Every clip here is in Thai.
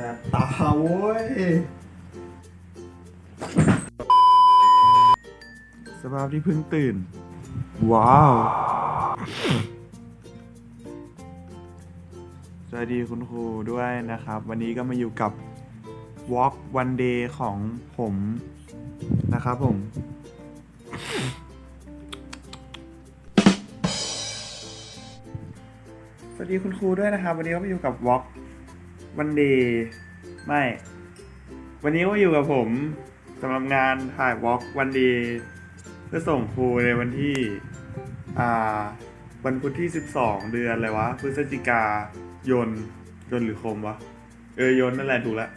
แต่ตาโว้ยสภาพที่เพิ่งตื่น ว้าว สวัสดีคุณครูด้วยนะครับ วันนี้ก็มาอยู่กับ Walk One Day ของผมนะครับผม สวัสดีคุณครูด้วยนะครับ วันนี้ก็มาอยู่กับ Walk One Day ไม่ วันนี้ก็อยู่กับผมสำหรับงานถ่าย Walk One Day เพื่อส่งครูในวันที่ อ่า วันพุธที่ 12 เดือนอะไรวะ พฤศจิกายน ยนหรือคมวะ เออยนนั่นแหละถูกแล้ว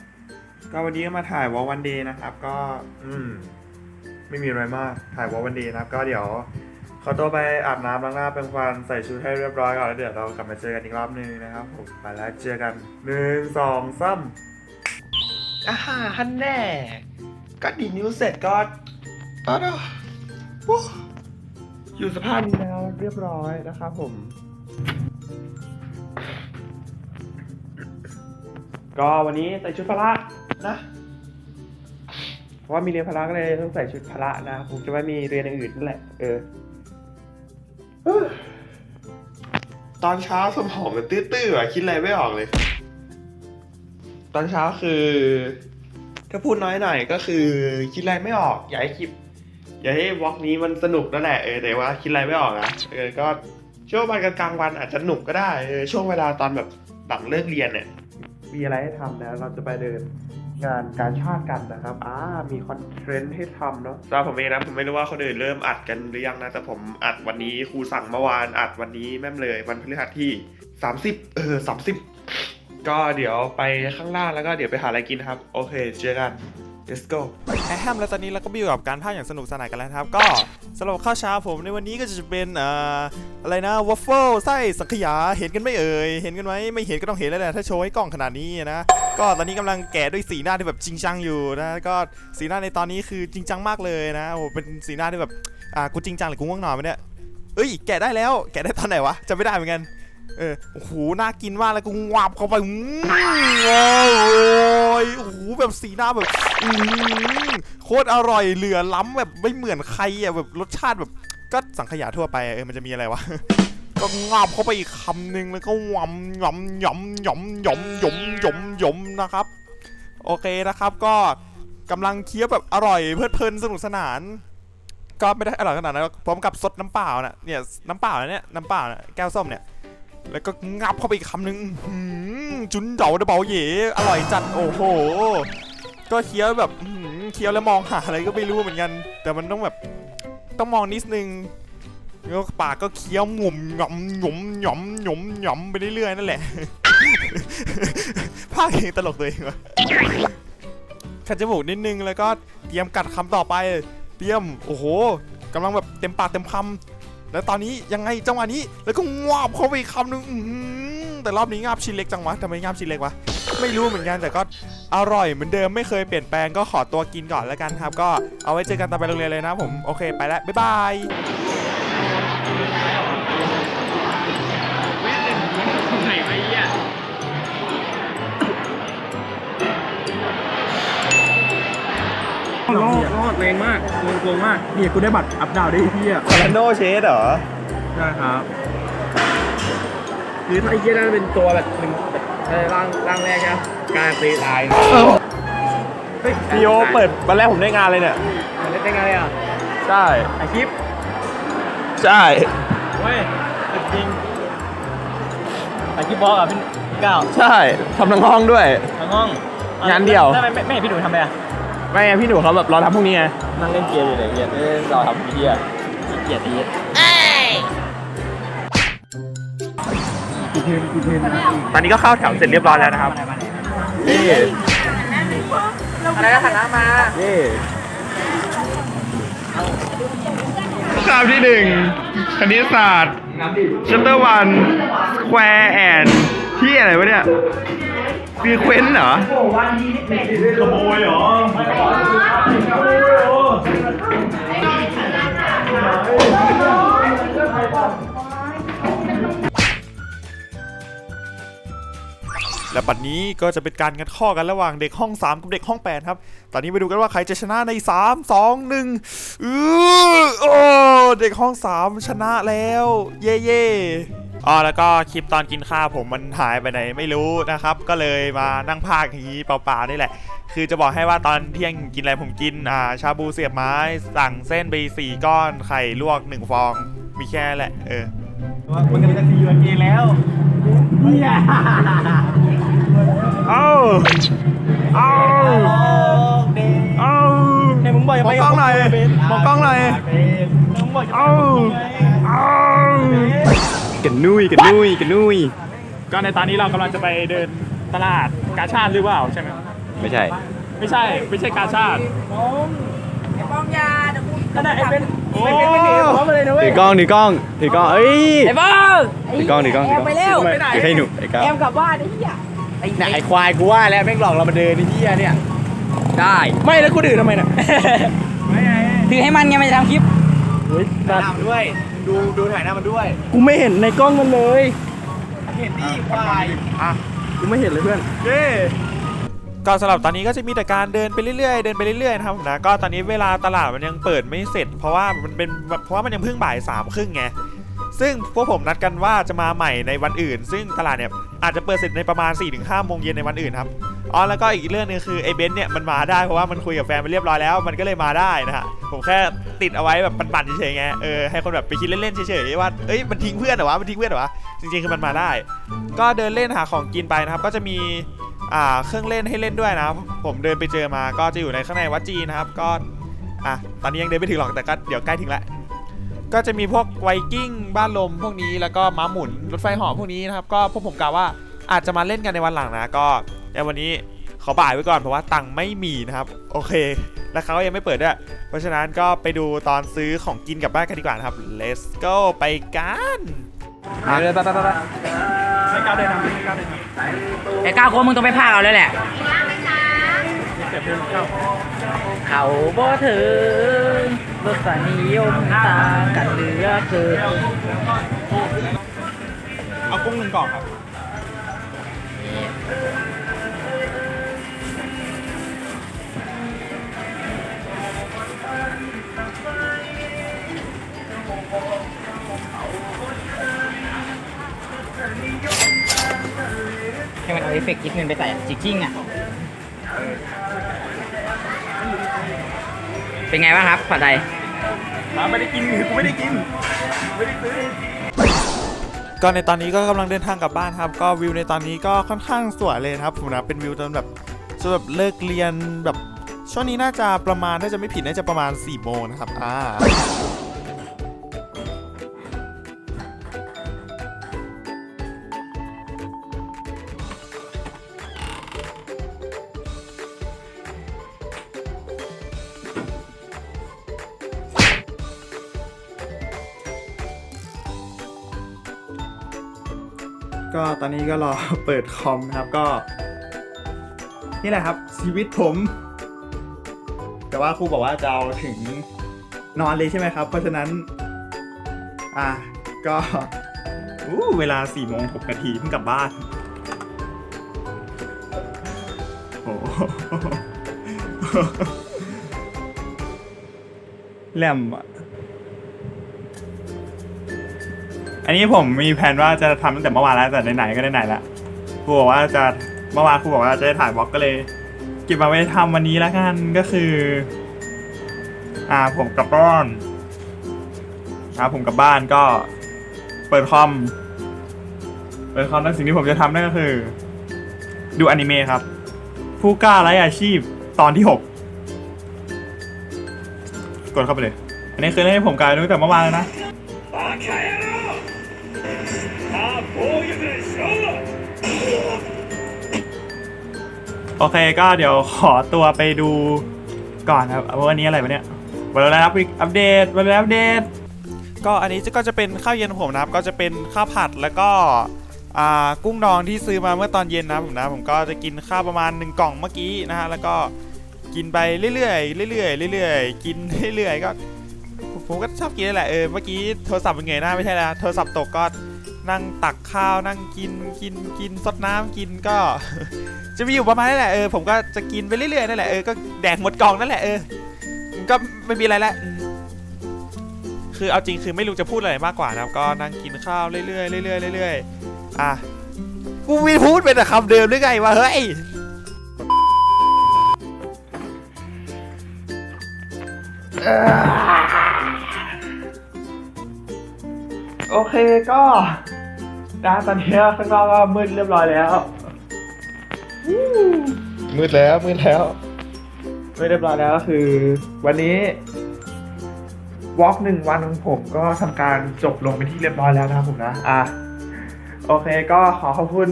ก็วันนี้ก็มาถ่ายวอล์กวันดย์นะครับ ก็ อืม ไม่มีอะไรมาก ถ่ายวอล์กวันดย์นะครับ ก็เดี๋ยว ขอตัวไปอาบน้ำล้างหน้าเป็นควันใส่ชุดให้เรียบร้อยก่อนแล้วเดี๋ยวเรากลับมาเจอกันอีกรอบนึงนะครับผมไปแล้วเจอกันหนึ่งสองสามอ่าฮันแน่ ก็ดีนิ้วเสร็จก็ก็เดี๋ยวโอ้อยู่สภาพนี้แล้วเรียบร้อยนะครับผม ก็วันนี้ใส่ชุดพละนะเพราะว่ามีเรียนพละก็เลยต้องใส่ชุดพละนะผมจะไม่มีเรียนอย่างอื่นนั่นแหละเออ ตอนเช้าสมองมันตื้อๆอะคิดอะไรไม่ออกเลย ตอนเช้าคือ ถ้าพูดน้อยหน่อยก็คือ คิดอะไรไม่ออก อยากให้คลิป อยากให้วอล์กนี้มันสนุกนั่นแหละเออแต่ว่าคิดอะไรไม่ออกนะเออก็ช่วงวันกลางวันอาจจะหนุกก็ได้เออช่วงเวลาตอนแบบหลังเลิกเรียนเนี่ยมีอะไรให้ทำนะเราจะไปเดิน งานการชาติกันนะครับ อ่า มีคอนเทนต์ให้ทำเนาะสำหรับผมเองนะ ผมไม่รู้ว่าคนอื่นเริ่มอัดกันหรือยังนะ แต่ผมอัดวันนี้ครูสั่งเมื่อวาน อัดวันนี้แม่มเลย วันพฤหัสที่ 30 เออ 30 ก็เดี๋ยวไปข้างล่างแล้วก็เดี๋ยวไปหาอะไรกินครับ โอเค เจอกัน let's go แฮมแล้วตอนนี้เราก็มาอยู่กับการภาคอย่างสนุกสนานกันแล้วครับ ก็สำหรับข้าวเช้าผมในวันนี้ก็จะเป็นอะไรนะวอฟเฟิลไส้สังขยาเห็นกันไม่เอ่ยเห็นกันไหมไม่เห็นก็ต้องเห็นแล้วแหละถ้าโชว์ให้กล้องขนาดนี้นะก็ตอนนี้กำลังแกะด้วยสีหน้าที่แบบจริงจังอยู่นะก็สีหน้าในตอนนี้คือจริงจังมากเลยนะโอ้เป็นสีหน้าที่แบบอ่ากูจริงจังหรือกูง่วงนอนวะเนี่ยเอ้ยแกะได้แล้วแกะได้ตอนไหนวะจำไม่ได้เหมือนกัน เออโอ้โหน่ากินมากแล้วกูวับเข้าไปอืมโอ้ยโอ้โหแบบสีหน้าแบบอืมโคตรอร่อยเหลือล้ำแบบไม่เหมือนใครอะแบบรสชาติแบบ ก็สังขยาทั่วไปเออมันจะมีอะไรวะก็งับเข้าไปอีกคำหนึ่งแล้วก็หวำหยำหยำหยำหยำหยำหยำหยำนะครับ โอเคนะครับก็กำลังเคี้ยวแบบอร่อยเพลิดเพลินสนุกสนานก็ไม่ได้อร่อยขนาดนั้นพร้อมกับซดน้ำเปล่าน่ะเนี่ยน้ำเปล่าเนี่ยน้ำเปล่านะแก้วส้มเนี่ย แล้วก็งับเข้าไปอีกคำหนึ่งจุนเดาเดาเบาเย่อร่อยจัดโอ้โห ก็เคี้ยวแบบเคี้ยวแล้วมองหาอะไรก็ไม่รู้เหมือนกัน แต่มันต้องแบบต้องมองนิดนึงแล้วปากก็เคี้ยวหมุมหย่อมหยุมหย่อมหยุมหย่อมไปเรื่อยๆนั่นแหละภาคเองตลกตัวเองวะขัดจมูกนิดนึงแล้วก็เตรียมกัดคำต่อไป เตรียมโอ้โหกำลังแบบเต็มปากเต็มคำ แล้วตอนนี้ยังไงจังหวะนี้แล้วก็งวบเข้าไปคำหนึ่งแต่รอบนี้งาบชิ้นเล็กจังวะทำไมงาบชิ้นเล็กวะไม่รู้เหมือนกันแต่ก็อร่อยเหมือนเดิมไม่เคยเปลี่ยนแปลงก็ขอตัวกินก่อนแล้วกันครับ ก็เอาไว้เจอกันตอนไปโรงเรียนเลยนะผมโอเคไปแล้วบ๊ายบาย รอดรอดแรงมากโกงโกงมากนี่กูได้บัตรอัพดาวได้พี่อะคาร์โนเชสเหรอ ใช่ครับคือถ้าไอ้เหี้ยนั่นเป็นตัวแบบหนึ่งแบบร่างร่างแรกนะการตีตายพี่โอเปิดวันแรกผมได้งานเลยเนี่ยเล่นได้ไงอะ ใช่ไอคลิป ใช่เว้ยจริงไอคลิปบอลอะพี่ก้าวใช่ทำทั้งห้องด้วย ทั้งห้อง งานเดี่ยวทำไมไม่ไม่เห็นพี่หนูทำไมอะ ไม่ไงพี่หนูเขาแบบรอทำพรุ่งนี้ไงนั่งเล่นเกมอยู่เลยเกียดเล่นรอทำพี่เกียเกียดดีกูเทนกูเทนตอนนี้ก็เข้าแถวเสร็จเรียบร้อยแล้วนะครับนี่อะไรก็หันหน้ามานี่คาบที่หนึ่งคณิตศาสตร์ชัตเตอร์วันสแควร์แอนที่อะไรวะเนี่ย ซีเควนต์เหรอ ขโมยเหรอและบัดนี้ก็จะเป็นการงัดข้อกันระหว่างเด็กห้อง 3 กับเด็กห้อง 8 ครับ ตอนนี้ไปดูกันว่าใครจะชนะใน 3 2 1 อือโอ้เด็กห้อง 3 ชนะแล้ว เย่เย่ อ๋อแล้วก็คลิปตอนกินข้าวผมมันหายไปไหนไม่รู้นะครับ ก็เลยมานั่งพากอย่างนี้เปล่าๆนี่แหละ คือจะบอกให้ว่าตอนเที่ยงกินอะไรผมกินอ่าชาบูเสียบไม้สั่งเส้นไปสี่ก้อนไข่ลวกหนึ่งฟอง มีแค่นั้นแหละเออมันกำลังจะซีวันเอแล้วเอาเอาเอาในมึงบอกอย่ามไปองกล้องหน่อยมองกล้องหน่อย มึงบอกอย่าเอาเอา กันนุ้ยกันนุ้ยกันนุ้ยก็ในตอนนี้เรากำลังจะไปเดินตลาดกาชาติหรือเปล่าใช่ไหมไม่ใช่ ไม่ใช่ไม่ใช่กาชาติปองยาเดี๋ยวกูก็ได้ไอ้เป็นไอ้เป็นไม่หนีผมมาเลยนะเว้ยถือกล้องถือกล้องถือกล้องเอ้ยไอ้บ้าถือกล้องถือกล้องแอมไปเร็วถือให้หนูไอ้ก้าวแอมกลับบ้านไอ้เหี้ยไอ้ไหนไอ้ควายกูว่าแล้วแม่งหลอกเรามาเดินไอ้เหี้ยเนี่ยได้ไม่แล้วกูดื้อทำไมน่ะถือให้มันไงมันจะทำคลิปเฮ้ยตัดด้วย ดูดูถ่ายหน้ามันด้วย กูไม่เห็นในกล้องมันเลย เห็นดิควายกูไม่เห็นเลยเพื่อน เย้ก็สำหรับตอนนี้ก็จะมีแต่การเดินไปเรื่อยๆ เดินไปเรื่อยๆนะครับผมนะก็ตอนนี้เวลาตลาดมันยังเปิดไม่เสร็จ เพราะว่ามันเป็นเพราะว่ามันยังเพิ่งบ่ายสามครึ่งไงซึ่งพวกผมนัดกันว่าจะมาใหม่ในวันอื่น ซึ่งตลาดเนี่ยอาจจะเปิดเสร็จในประมาณ4-5โมงเย็นในวันอื่นครับ อ๋อแล้วก็อีกเรื่องหนึงคือไอ้เบนซ์เนี่ยมันมาได้เพราะว่ามันคุยกับแฟนไปเรียบร้อยแล้ว มันก็เลยมาได้นะฮะผมแค่ติดเอาไว้แบบปั่นๆเฉยๆไงเออให้คนแบบไปคิดเล่นๆเฉยๆว่าเอ้ยมันทิ้งเพื่อนเหรอวะมันทิ้งเพื่อนเหรอวะจริงๆคือมันมาได้ ก็เดินเล่นหาของกินไปนะครับ ก็จะมีอ่าเครื่องเล่นให้เล่นด้วยนะผมเดินไปเจอมาก็จะอยู่ในข้างในวัดจีนนะครับก็อะตอนนี้ยังเดินไม่ถึงหรอกแต่ก็เดี๋ยวใกล้ถึงแล้วก็จะมีพวกไวกิ้งบ้านลมพวกนี้แล้วก็ม้าหมุนรถไฟหาะพวกนี้นะครับก็พวกผมกล่าวว่า อาจจะมาเล่นกันในวันหลังนะก็ในวันนี้ขอบ่ายไว้ก่อนเพราะว่าตังค์ไม่มีนะครับ โอเค แล้วเขาก็ยังไม่เปิดด้วยเพราะฉะนั้นก็ไปดูตอนซื้อของกินกลับบ้านกันดีกว่านะครับ let's go ไปกันเดินไปไปไปไปไม่ก้าวเดินนำไม่ก้าวเดินนไอ้ก้าวโค้งมึงต้องไปพากเอาแล้วแหละำเก็บเดินเข้าเขาบ่ถึงรสนิยมต่างกันเหลือเกินเอากุ้งหนึ่งกล่องครับ ให้มันเอาเอฟเฟกต์คิดเงินไปใส่จิกกิ้งอะ เป็นไงบ้างครับผัดไทยไม่ได้กินกูไม่ได้กิน ไม่ได้ซื้อ ก็ในตอนนี้ก็กำลังเดินทางกลับบ้านครับ ก็วิวในตอนนี้ก็ค่อนข้างสวยเลยครับผมนะเป็นวิวตอนแบบจนแบบเลิกเรียนแบบช่วงนี้น่าจะประมาณน่าจะไม่ผิดน่าจะประมาณ4ี่โมงนะครับอ่า ก็ตอนนี้ก็รอเปิดคอมนะครับก็ นี่แหละครับชีวิตผม แต่ว่าครูบอกว่าจะเอาถึงนอนเลยใช่ไหมครับ เพราะฉะนั้น อะก็อู้เวลา4โมง6นาทีเพิ่งกลับบ้านโอ้โหแหลมอะ อันนี้ผมมีแผนว่าจะทำตั้งแต่เมื่อวานแล้วแต่ไหนๆก็ได้ไหนละครูบอกว่าจะเมื่อวานครูบอกว่าจะได้ถ่ายบล็อกก็เลยเก็บมาไว้ทำวันนี้แล้วกันก็คือ อ่าผมกลับบ้านอ่าผมกลับบ้านก็เปิดคอมเปิดคอมแล้วสิ่งที่ผมจะทำนั่นก็คือ ดูอนิเมะครับ ผู้กล้าไร้อาชีพตอนที่หกกดเข้าไปเลย อันนี้คือเล่นให้ผมกลายตั้งแต่เมื่อวานแล้วนะ โอเคก็เดี๋ยวขอตัวไปดูก่อนครับว่าวันนี้อะไรวะเนี่ยวันแล้วครับอัปเดตวันแล้วอัปเดต ก็อันนี้ก็จะเป็นข้าวเย็นผมนะครับ ก็จะเป็นข้าวผัดแล้วก็อ่ากุ้งดองที่ซื้อมาเมื่อตอนเย็นนะผมนะ ผมก็จะกินข้าวประมาณ1กล่องเมื่อกี้นะฮะแล้วก็กินไปเรื่อยๆเรื่อยๆเรื่อยๆกินเรื่อยๆก็ผมก็ชอบกินนั่นแหละเออเมื่อกี้โทรศัพท์เป็นไงหน้าไม่ใช่แล้วโทรศัพท์ตกก็ นั่งตักข้าวนั่งกินกินกินซดน้ำกินก็ จะมีอยู่ประมาณนี้แหละเออผมก็จะกินไปเรื่อยๆนั่นแหละเออก็แดกหมดกล่องนั่นแหละเออก็ไม่มีอะไรแล้วคือเอาจริงคือไม่รู้จะพูดอะไรมากกว่านะก็นั่งกินข้าวเรื่อยๆเรื่อยๆเรื่อยๆอะกูมีพูดเป็นแต่คำเดิมหรือไงวะเฮ้ยโอเคก็ นะตอนนี้ข้างนอกก็มืดเรียบร้อยแล้วมืดแล้วมืดแล้วไม่เรียบร้อยแล้วก็คือ วันนี้วอล์กหนึ่งวันของผมก็ทำการจบลงเป็นที่เรียบร้อยแล้วนะครับผมนะอะโอเคก็ขอขอบคุณ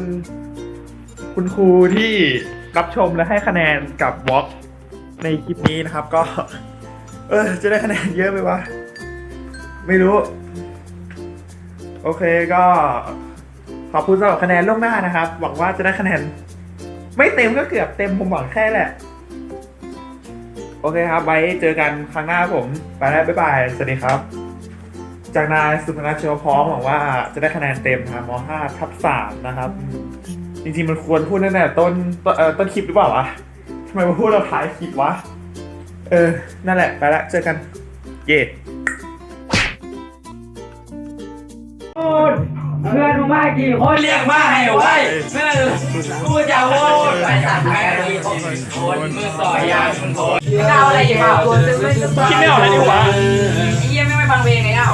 คุณครูที่รับชมและให้คะแนนกับวอล์กในคลิปนี้นะครับ ก็ เออ จะได้คะแนนเยอะไหมวะ ไม่รู้ โอเคก็ ขอบคุณสำหรับคะแนนล่วงหน้านะครับ หวังว่าจะได้คะแนน ไม่เต็มก็เกือบเต็มผมหวังแค่แหละ โอเคครับ ไว้เจอกันครั้งหน้าผม ไปแล้วบ๊ายบาย สวัสดีครับ จากนายสุพนัทเชียวพร้อมหวังว่าจะได้คะแนนเต็มครับม 5 ทับ3นะครับ จริงๆมันควรพูดตั้งแต่ต้นต้นเอ่อต้นคลิปหรือเปล่าวะทำไมมาพูดเราท้ายคลิปวะ เออ นั่นแหละ ไปละเจอกัน เย่เพื่อน มึงมากี่คนเรียกมาให้ไว้เพื่อนกูจะโว้ยไปตัดแม่ดีคนคนมือต่อยยางคนคนเอาอะไรอีกเปล่าคิดไม่ออกเลยดีกว่าไอ้เหี้ยไม่ไม่ฟังเพลงไงเอ้า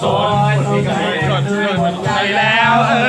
ใจฉันดวงนี้มันสับสนไปแล้วเออ